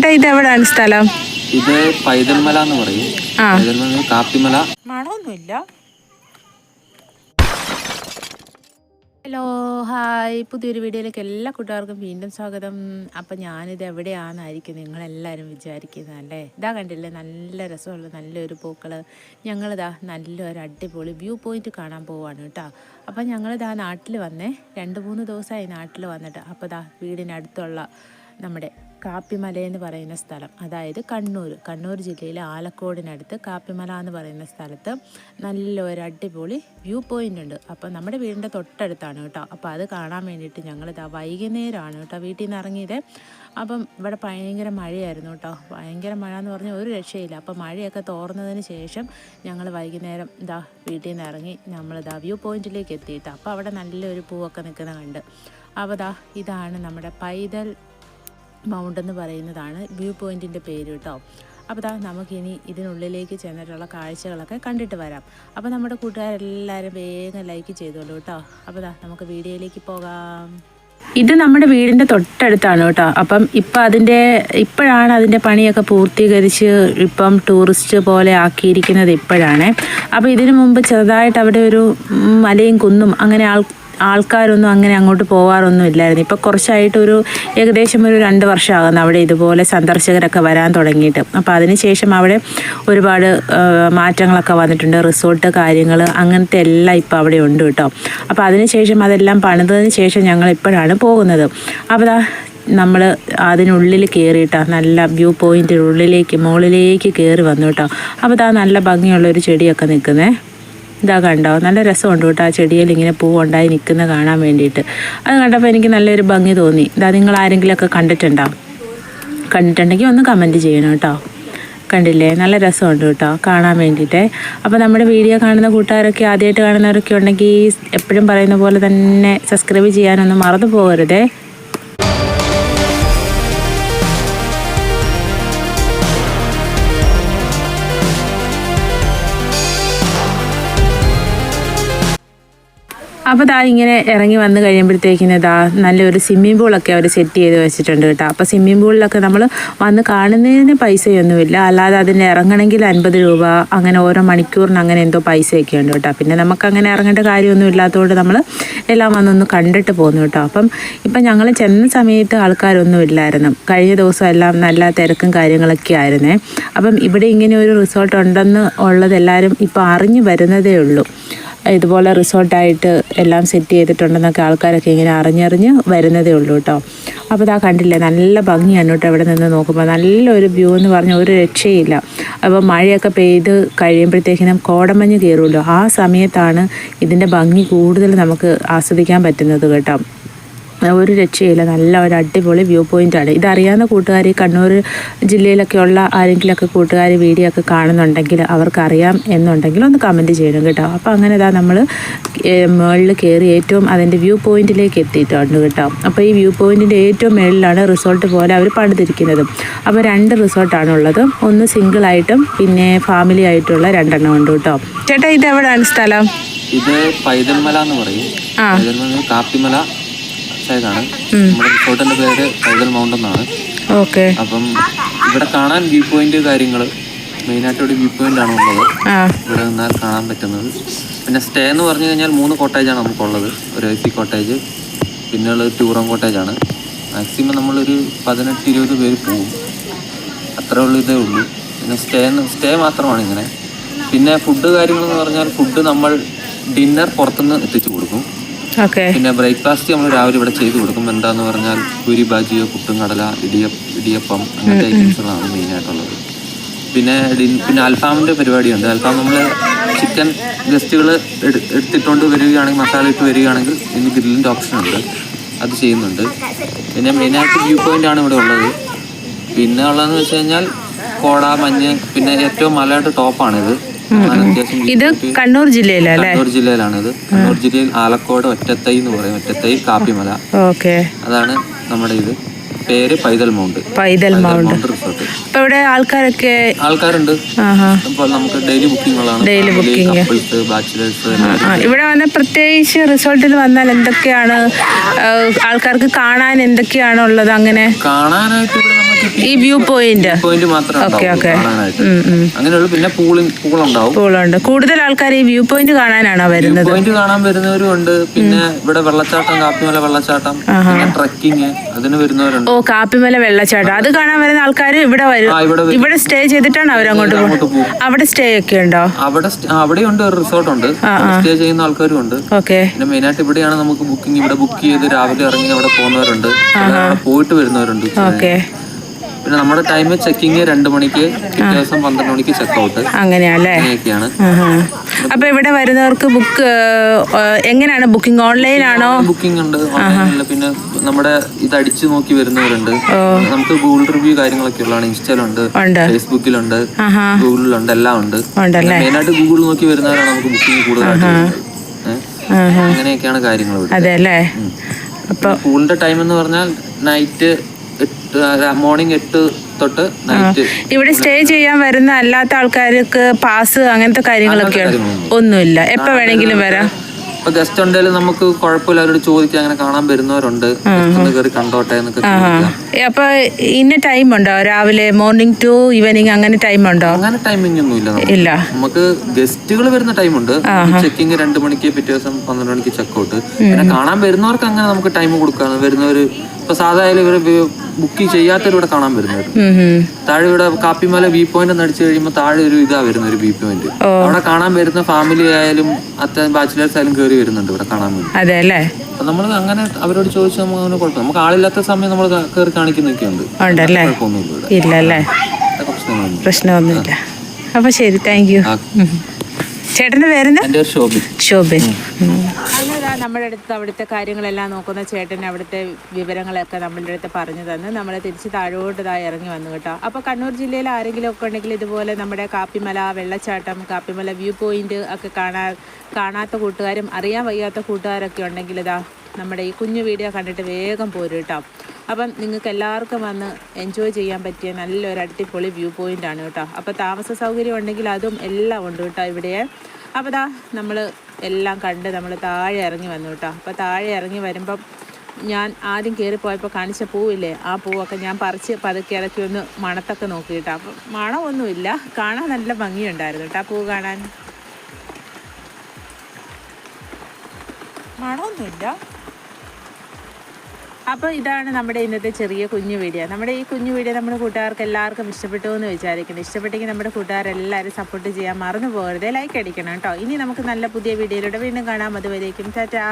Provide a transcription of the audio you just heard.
ചേട്ടാ ഇത് എവിടെയാണ് സ്ഥലം? ഇത് പൈതൽമല എന്ന് പറയും. പൈതൽമല കാപ്പിമല. മണമൊന്നുമില്ല. Hello hi. പുതിയൊരു വീഡിയോയിലേക്ക് എല്ലാ കൂട്ടുകാർക്കും വീണ്ടും സ്വാഗതം. അപ്പം ഞാനിത് എവിടെയാണെന്നായിരിക്കും നിങ്ങളെല്ലാവരും വിചാരിക്കുന്നത് അല്ലേ? ഇതാ കണ്ടില്ലേ നല്ല രസമുള്ള നല്ലൊരു പൂക്കൾ ഞങ്ങളിതാ നല്ലൊരു അടിപൊളി വ്യൂ പോയിന്റ് കാണാൻ പോവാണ് കേട്ടോ. അപ്പം ഞങ്ങളിതാ നാട്ടിൽ വന്നേ രണ്ട് മൂന്ന് ദിവസമായി നാട്ടിൽ വന്നിട്ട്. അപ്പോൾ ഇതാ വീടിനടുത്തുള്ള നമ്മുടെ കാപ്പിമല എന്ന് പറയുന്ന സ്ഥലം. അതായത് കണ്ണൂർ. കണ്ണൂർ ജില്ലയിലെ ആലക്കോടിനടുത്ത് കാപ്പിമല എന്ന് പറയുന്ന സ്ഥലത്ത് നല്ല ഒരു അടിപൊളി വ്യൂ പോയിന്റ് ഉണ്ട്. അപ്പോൾ നമ്മുടെ വീടിന്റെ തൊട്ടടുത്താണ് കേട്ടോ. അപ്പോൾ അത് കാണാൻ വേണ്ടിയിട്ട് ഞങ്ങളിതാ വൈകുന്നേരമാണ് കേട്ടോ വീട്ടിൽ നിന്ന് ഇറങ്ങിയത്. അപ്പം ഇവിടെ ഭയങ്കര മഴയായിരുന്നു കേട്ടോ. ഭയങ്കര മഴ എന്ന് പറഞ്ഞാൽ ഒരു രക്ഷയില്ല. അപ്പോൾ മഴയൊക്കെ തോർന്നതിന് ശേഷം ഞങ്ങൾ വൈകുന്നേരം ഇതാ വീട്ടിൽ നിന്ന് ഇറങ്ങി നമ്മളിതാ വ്യൂ പോയിന്റിലേക്ക് എത്തിയിട്ട് അപ്പോൾ അവിടെ നല്ലൊരു പൂവൊക്കെ നിൽക്കുന്ന കണ്ട്. അപ്പോൾ ഇതാ ഇതാണ് നമ്മുടെ പൈതൽ മൗണ്ട് എന്ന് പറയുന്നതാണ് വ്യൂ പോയിന്റിന്റെ പേര് കേട്ടോ. അപ്പോൾ ദാ നമുക്കിനി ഇതിനുള്ളിലേക്ക് ചെന്നിട്ടുള്ള കാഴ്ചകളൊക്കെ കണ്ടിട്ട് വരാം. അപ്പോൾ നമ്മുടെ കൂട്ടുകാരെല്ലാവരും വേഗം ലൈക്ക് ചെയ്തോളൂ കേട്ടോ. അപ്പോൾ ദാ നമുക്ക് വീഡിയോയിലേക്ക് പോകാം. ഇത് നമ്മുടെ വീടിന്റെ തൊട്ടടുത്താണ് കേട്ടോ. അപ്പം ഇപ്പം അതിന്റെ ഇപ്പോഴാണ് അതിന്റെ പണിയൊക്കെ പൂർത്തീകരിച്ച് ഇപ്പം ടൂറിസ്റ്റ് പോലെ ആക്കിയിരിക്കുന്നത് ഇപ്പോഴാണ്. അപ്പോൾ ഇതിനു മുമ്പ് ചെറുതായിട്ട് അവിടെ ഒരു മലയും കുന്നും അങ്ങനെ ആൾ ആൾക്കാരൊന്നും അങ്ങനെ അങ്ങോട്ട് പോകാറൊന്നും ഇല്ലായിരുന്നു. ഇപ്പോൾ കുറച്ചായിട്ട് ഒരു ഏകദേശം ഒരു രണ്ട് വർഷമാകുന്നു അവിടെ ഇതുപോലെ സന്ദർശകരൊക്കെ വരാൻ തുടങ്ങിയിട്ട്. അപ്പോൾ അതിനുശേഷം അവിടെ ഒരുപാട് മാറ്റങ്ങളൊക്കെ വന്നിട്ടുണ്ട്. റിസോർട്ട് കാര്യങ്ങൾ അങ്ങനത്തെ എല്ലാം ഇപ്പോൾ അവിടെ ഉണ്ട് കേട്ടോ. അപ്പോൾ അതിനുശേഷം അതെല്ലാം പണിതതിന് ശേഷം ഞങ്ങൾ ഇപ്പോഴാണ് പോകുന്നത്. അപ്പോൾ നമ്മൾ അതിനുള്ളിൽ കയറിയിട്ടാ നല്ല വ്യൂ പോയിന്റിന്റെ ഉള്ളിലേക്ക് മുകളിലേക്ക് കയറി വന്നു കേട്ടോ. അപ്പോൾ അതാ നല്ല ഭംഗിയുള്ളൊരു ചെടിയൊക്കെ നിൽക്കുന്നേ. ഇതാ കണ്ടോ? നല്ല രസമുണ്ട് കേട്ടോ. ആ ചെടിയിൽ ഇങ്ങനെ പൂവുണ്ടായി നിൽക്കുന്ന കാണാൻ വേണ്ടിയിട്ട്. അത് കണ്ടപ്പോൾ എനിക്ക് നല്ലൊരു ഭംഗി തോന്നി. ഇതാ നിങ്ങൾ ആരെങ്കിലുമൊക്കെ കണ്ടിട്ടുണ്ടോ? കണ്ടിട്ടുണ്ടെങ്കിൽ ഒന്ന് കമന്റ് ചെയ്യണം കേട്ടോ. കണ്ടില്ലേ? നല്ല രസമുണ്ട് കേട്ടോ. കാണാൻ വേണ്ടിയിട്ട്. അപ്പോൾ നമ്മുടെ വീഡിയോ കാണുന്ന കൂട്ടുകാരൊക്കെ ആദ്യമായിട്ട് കാണുന്നവരൊക്കെ ഉണ്ടെങ്കിൽ എപ്പോഴും പറയുന്ന പോലെ തന്നെ സബ്സ്ക്രൈബ് ചെയ്യാനൊന്നും മറന്നു പോകരുതേ. അപ്പോൾ ദാ ഇങ്ങനെ ഇറങ്ങി വന്ന് കഴിയുമ്പോഴത്തേക്കിന് ദാ നല്ലൊരു സ്വിമ്മിംഗ് പൂളൊക്കെ അവർ സെറ്റ് ചെയ്ത് വെച്ചിട്ടുണ്ട് കേട്ടോ. അപ്പോൾ സ്വിമ്മിംഗ് പൂളിലൊക്കെ നമ്മൾ വന്ന് കാണുന്നതിന് പൈസയൊന്നുമില്ല. അല്ലാതെ അതിന് ഇറങ്ങണമെങ്കിൽ അൻപത് രൂപ അങ്ങനെ ഓരോ മണിക്കൂറിന് അങ്ങനെ എന്തോ പൈസയൊക്കെ ഉണ്ട് കേട്ടോ. പിന്നെ നമുക്ക് അങ്ങനെ ഇറങ്ങേണ്ട കാര്യമൊന്നും ഇല്ലാത്തതുകൊണ്ട് നമ്മൾ എല്ലാം വന്നൊന്ന് കണ്ടിട്ട് പോന്നു കേട്ടോ. അപ്പം ഇപ്പം ഞങ്ങൾ ചെന്ന സമയത്ത് ആൾക്കാരൊന്നും ഇല്ലായിരുന്നു. കഴിഞ്ഞ ദിവസം എല്ലാം നല്ല തിരക്കും കാര്യങ്ങളൊക്കെ ആയിരുന്നേ. അപ്പം ഇവിടെ ഇങ്ങനെ ഒരു റിസോർട്ട് ഉണ്ടെന്ന് ഉള്ളത് എല്ലാവരും ഇപ്പോൾ അറിഞ്ഞു വരുന്നതേ ഉള്ളൂ. ഇതുപോലെ റിസോർട്ടായിട്ട് എല്ലാം സെറ്റ് ചെയ്തിട്ടുണ്ടെന്നൊക്കെ ആൾക്കാരൊക്കെ ഇങ്ങനെ അറിഞ്ഞറിഞ്ഞ് വരുന്നതേ ഉള്ളൂ കേട്ടോ. അപ്പോൾ ഇതാ കണ്ടില്ലേ നല്ല ഭംഗിയാണ് കേട്ടോ ഇവിടെ നിന്ന് നോക്കുമ്പോൾ നല്ലൊരു വ്യൂ എന്ന് പറഞ്ഞാൽ ഒരു രക്ഷയില്ല. അപ്പോൾ മഴയൊക്കെ പെയ്ത് കഴിയുമ്പോഴത്തേക്കിനും കോടമഞ്ഞ് കയറുമല്ലോ. ആ സമയത്താണ് ഇതിന്റെ ഭംഗി കൂടുതൽ നമുക്ക് ആസ്വദിക്കാൻ പറ്റുന്നത് കേട്ടോ. ഒരു രക്ഷയില്ല. നല്ല ഒരു അടിപൊളി വ്യൂ പോയിന്റ് ആണ്. ഇതറിയാവുന്ന കൂട്ടുകാർ ഈ കണ്ണൂർ ജില്ലയിലൊക്കെ ഉള്ള ആരെങ്കിലുമൊക്കെ കൂട്ടുകാർ വീഡിയോ ഒക്കെ കാണുന്നുണ്ടെങ്കിൽ അവർക്കറിയാം എന്നുണ്ടെങ്കിൽ ഒന്ന് കമന്റ് ചെയ്യണം കേട്ടോ. അപ്പോൾ അങ്ങനെ ഇതാ നമ്മൾ മുകളിൽ കയറി ഏറ്റവും അതിന്റെ വ്യൂ പോയിന്റിലേക്ക് എത്തിയിട്ടുണ്ട് കേട്ടോ. അപ്പോൾ ഈ വ്യൂ പോയിന്റിന്റെ ഏറ്റവും മുകളിലാണ് റിസോർട്ട് പോലെ അവർ പണിതിരിക്കുന്നത്. അപ്പോൾ രണ്ട് റിസോർട്ടാണ് ഉള്ളത്. ഒന്ന് സിംഗിളായിട്ടും പിന്നെ ഫാമിലി ആയിട്ടുള്ള രണ്ടെണ്ണം ഉണ്ട് കേട്ടോ. ചേട്ടാ ഇത് എവിടെയാണ് സ്ഥലം? ഇത് പൈതൽമല എന്ന് പറയും. കാപ്പിമല സൈഡാണ്. നമ്മുടെ റിസോർട്ടിന്റെ പേര് പൈതൽ മൗണ്ട് എന്നാണ്. ഓക്കെ. അപ്പം ഇവിടെ കാണാൻ വ്യൂ പോയിന്റ് കാര്യങ്ങൾ മെയിനായിട്ട് ഒരു വ്യൂ പോയിന്റ് ആണ് ഉള്ളത്. ഇവിടെ നിന്നാൽ കാണാൻ പറ്റുന്നത്. പിന്നെ സ്റ്റേ എന്ന് പറഞ്ഞു കഴിഞ്ഞാൽ മൂന്ന് കോട്ടേജാണ് നമുക്കുള്ളത്. ഒരു എ സി കോട്ടേജ് പിന്നെ ഉള്ളത് ടൂറം കോട്ടേജാണ്. മാക്സിമം നമ്മളൊരു പതിനെട്ട് ഇരുപത് പേര് പോകും അത്ര ഉള്ളൂ ഇതേ ഉള്ളൂ. പിന്നെ സ്റ്റേ സ്റ്റേ മാത്രമാണ് ഇങ്ങനെ. പിന്നെ ഫുഡ് കാര്യങ്ങളെന്ന് പറഞ്ഞാൽ ഫുഡ് നമ്മൾ ഡിന്നർ പുറത്തുനിന്ന് എത്തിച്ചു കൊടുക്കും. പിന്നെ ബ്രേക്ക്ഫാസ്റ്റ് നമ്മൾ രാവിലെ ഇവിടെ ചെയ്ത് കൊടുക്കും. എന്താന്ന് പറഞ്ഞാൽ പൂരി ബാജിയോ പുട്ടും കടല ഇടിയപ്പ ഇടിയപ്പം അങ്ങനത്തെ ഐറ്റംസുകളാണ് പിന്നെ ആയിട്ടുള്ളത്. പിന്നെ അൽഫാമിന്റെ പരിപാടിയുണ്ട്. അൽഫാം നമ്മൾ ചിക്കൻ ഗസ്റ്റുകൾ എടുത്തിട്ടുകൊണ്ട് വരികയാണെങ്കിൽ മസാല ഇട്ട് വരികയാണെങ്കിൽ ഇന്ന് ഗ്രില്ലിന്റെ ഓപ്ഷൻ ഉണ്ട്. അത് ചെയ്യുന്നുണ്ട്. പിന്നെ മെയിനായിട്ട് വ്യൂ പോയിന്റ് ആണ് ഇവിടെ ഉള്ളത്. പിന്നെ ഉള്ളതെന്ന് വെച്ച് കഴിഞ്ഞാൽ കോട മഞ്ഞ് പിന്നെ ഏറ്റവും മലയുടെ ടോപ്പാണിത് ഇത് കണ്ണൂർ ജില്ലയിലല്ലേ കണ്ണൂർ ജില്ലയിലാണ് ഇത്. കണ്ണൂർ ജില്ലയിൽ ആലക്കോട് ഒറ്റത്തൈ എന്ന് പറയും. ഒറ്റത്തൈ കാപ്പിമല. ഓക്കെ. അതാണ് നമ്മുടെ ഇത്. പേര് Paithal mount. Paithal mount. Resort. അപ്പൊ ഇവിടെ ആൾക്കാരൊക്കെ ആൾക്കാരുണ്ട്. അപ്പോൾ നമുക്ക് ഡെയിലി ബുക്കിംഗ്. കപ്പിൾസ് ബാച്ചിലേഴ്സ് ആ, ഇവിടെ വന്ന പ്രത്യേകിച്ച് റിസോർട്ടിൽ വന്നാൽ എന്തൊക്കെയാണ് ആൾക്കാർക്ക് കാണാൻ എന്തൊക്കെയാണ് ഉള്ളത് അങ്ങനെ? കാണാനായിട്ട് ഈ വ്യൂ പോയിന്റ് പോയിന്റ് മാത്രമേ ഓക്കെ ഓക്കെ അങ്ങനെയുള്ള. പിന്നെ പൂളിംഗ് പൂളുണ്ടാവും. പൂളുണ്ട്. കൂടുതൽ ആൾക്കാർ ഈ വ്യൂ പോയിന്റ് കാണാനാണോ വരുന്നത്? പോയിന്റ് കാണാൻ വരുന്നവരും ഉണ്ട്. പിന്നെ ഇവിടെ വെള്ളച്ചാട്ടം കാപ്പിമല വെള്ളച്ചാട്ടം ട്രക്കിങ് അതിന് വരുന്നവരുണ്ട്. ഓ കാപ്പിമല വെള്ളച്ചാട്ടം. അത് കാണാൻ വരുന്ന ആൾക്കാർ ഇവിടെ വരും. ഇവിടെ സ്റ്റേ ചെയ്തിട്ടാണ് അവർ അങ്ങോട്ട് പോകുന്നത് അവിടെ സ്റ്റേ ഒക്കെ ഉണ്ടോ? അവിടെ അവിടെ ഉണ്ട്. റിസോർട്ട് ഉണ്ട് സ്റ്റേ ചെയ്യുന്ന ആൾക്കാരും ഉണ്ട്. ഓക്കെ. പിന്നെ മെയിനായിട്ട് ഇവിടെയാണ് നമുക്ക് ബുക്കിംഗ് ഇവിടെ ബുക്ക് ചെയ്ത് രാവിലെ ഇറങ്ങി അവിടെ പോകുന്നവരുണ്ട്. പോയിട്ട് വരുന്നവരുണ്ട്. ഓക്കെ. പിന്നെ നമ്മുടെ ടൈം ചെക്കിങ് രണ്ട് മണിക്ക് ദിവസം പന്ത്രണ്ട് മണിക്ക് ചെക്ക് ഔട്ട് അങ്ങനെയല്ലേ? അങ്ങനെയൊക്കെയാണ് ആഹാ. അപ്പൊ ഇവിടെ വരുന്നവർക്ക് ബുക്ക് എങ്ങനെയാണ്? ബുക്കിംഗ് ഓൺലൈൻ ആണോ? ബുക്കിംഗ് ഉണ്ട് പിന്നെ നമ്മുടെ ഇത് അടിച്ചു നോക്കി വരുന്നവരുണ്ട്. നമുക്ക് ഗൂഗിൾ റിവ്യൂ കാര്യങ്ങളൊക്കെ ഉള്ളതാണ്. ഇൻസ്റ്റയിലുണ്ട് ഫേസ്ബുക്കിലുണ്ട് ഗൂഗിളിലുണ്ട് എല്ലാം ഉണ്ട് മെയിനായിട്ട് ഗൂഗിൾ നോക്കി വരുന്നവരാണ് നമുക്ക് ബുക്കിംഗ് കൂടുതലായിട്ട്. അങ്ങനെയൊക്കെയാണ് കാര്യങ്ങൾ അതെ അല്ലേ അപ്പൊ സ്കൂളിന്റെ ടൈം എന്ന് പറഞ്ഞാൽ നൈറ്റ് മോർണിംഗ് എട്ട് തൊട്ട് നൈറ്റ് ഇവിടെ സ്റ്റേ ചെയ്യാൻ വരുന്ന അല്ലാത്ത ആൾക്കാർക്ക് പാസ് അങ്ങനത്തെ കാര്യങ്ങളൊക്കെ ഒന്നുമില്ല. എപ്പോ വേണമെങ്കിലും വരാം. ഇപ്പൊ ഗസ്റ്റ് ഉണ്ടെങ്കിലും നമുക്ക് കുഴപ്പമില്ല. അവരോട് ചോദിക്കാം. അങ്ങനെ കാണാൻ വരുന്നവരുണ്ട്. കയറി കണ്ടോട്ടെ എന്നൊക്കെ അപ്പൊ ഇന്ന ടൈം ഉണ്ടോ? രാവിലെ മോർണിംഗ് ടു ഈവനിങ് അങ്ങനെ ടൈം ഉണ്ടോ? അങ്ങനെ ടൈമിംഗ് ഒന്നും ഇല്ല ഇല്ല. നമുക്ക് ഗസ്റ്റുകൾ വരുന്ന ടൈം ഉണ്ട്. ചെക്കിങ് രണ്ട് മണിക്ക് പിറ്റേ ദിവസം പന്ത്രണ്ട് മണിക്ക് ചെക്ക് ഔട്ട് പിന്നെ കാണാൻ വരുന്നവർക്ക് അങ്ങനെ നമുക്ക് ടൈം കൊടുക്കാണ് വരുന്നവര് ഇപ്പൊ സാധാരണ ഇവർ ബുക്ക് ചെയ്യാത്തവരിവിടെ കാണാൻ ഉം. താഴെ ഇവിടെ കാപ്പിമല വ്യൂ പോയിന്റ് എന്ന് അടിച്ചു കഴിയുമ്പോൾ താഴെ ഒരു ഇതാ വരുന്ന ഒരു വ്യൂ പോയിന്റ് അവിടെ കാണാൻ വരുന്ന ഫാമിലി ആയാലും അത്ത ബാച്ചിലേഴ്സ് ആയാലും കയറി വരുന്നുണ്ട് ഇവിടെ കാണാൻ വേണ്ടി. അതെ അല്ലേ? അപ്പൊ നമ്മൾ അങ്ങനെ അവരോട് ചോദിച്ചാൽ നമുക്ക് അങ്ങനെ കുഴപ്പം നമുക്ക് ആളില്ലാത്ത സമയം നമ്മൾ കയറി കാണിക്കുന്നൊക്കെ ഉണ്ട്. പ്രശ്നമൊന്നുമില്ല. അപ്പൊ ശരി താങ്ക് യു ചേട്ടന്റെ പേരെന്താ? ശോഭൻ. അങ്ങനെ നമ്മുടെ അടുത്ത് അവിടുത്തെ കാര്യങ്ങളെല്ലാം നോക്കുന്ന ചേട്ടൻ അവിടുത്തെ വിവരങ്ങളൊക്കെ നമ്മളുടെ അടുത്ത് പറഞ്ഞു തന്ന്. നമ്മൾ തിരിച്ച് താഴോട്ട് ഇതായി ഇറങ്ങി വന്നു കേട്ടോ. അപ്പോൾ കണ്ണൂർ ജില്ലയിൽ ആരെങ്കിലും ഒക്കെ ഉണ്ടെങ്കിൽ ഇതുപോലെ നമ്മുടെ കാപ്പിമല വെള്ളച്ചാട്ടം കാപ്പിമല വ്യൂ പോയിന്റ് ഒക്കെ കാണാൻ കാണാത്ത കൂട്ടുകാരും അറിയാൻ വയ്യാത്ത കൂട്ടുകാരൊക്കെ ഉണ്ടെങ്കിൽ ഇതാ നമ്മുടെ ഈ കുഞ്ഞു വീഡിയോ കണ്ടിട്ട് വേഗം പോരും കേട്ടോ. അപ്പം നിങ്ങൾക്ക് എല്ലാവർക്കും വന്ന് എൻജോയ് ചെയ്യാൻ പറ്റിയ നല്ലൊരു അടിപൊളി വ്യൂ പോയിന്റ് ആണ് കേട്ടോ. അപ്പോൾ താമസ സൗകര്യം ഉണ്ടെങ്കിൽ അതും എല്ലാം ഉണ്ട് കേട്ടോ ഇവിടെ. അപ്പോൾ ദാ നമ്മൾ എല്ലാം കണ്ട് നമ്മൾ താഴെ ഇറങ്ങി വന്നു കേട്ടോ. അപ്പോൾ താഴെ ഇറങ്ങി വരുമ്പം ഞാൻ ആദ്യം കയറി പോയപ്പോൾ കാണിച്ച പൂവില്ലേ ആ പൂവൊക്കെ ഞാൻ പറിച്ച് പതുക്കെ ഇറക്കി ഒന്ന് മണത്തൊക്കെ നോക്കി കേട്ടോ. അപ്പം മണമൊന്നുമില്ല. കാണാൻ നല്ല ഭംഗിയുണ്ടായിരുന്നു കേട്ടോ ആ പൂ കാണാൻ. മണമൊന്നുമില്ല. അപ്പോൾ ഇതാണ് നമ്മുടെ ഇന്നത്തെ ചെറിയ കുഞ്ഞു വീഡിയോ. നമ്മുടെ ഈ കുഞ്ഞു വീഡിയോ നമ്മുടെ കൂട്ടുകാർക്ക് എല്ലാവർക്കും ഇഷ്ടപ്പെട്ടു എന്ന് വിചാരിക്കുന്നു. ഇഷ്ടപ്പെട്ടെങ്കിൽ നമ്മുടെ കൂട്ടുകാരെല്ലാവരും സപ്പോർട്ട് ചെയ്യാൻ മറന്നു പോകരുത്. ലൈക്ക് അടിക്കണം കേട്ടോ. ഇനി നമുക്ക് നല്ല പുതിയ വീഡിയോയിലൂടെ വീണ്ടും കാണാം. അതുവരേക്കും ടാറ്റാ.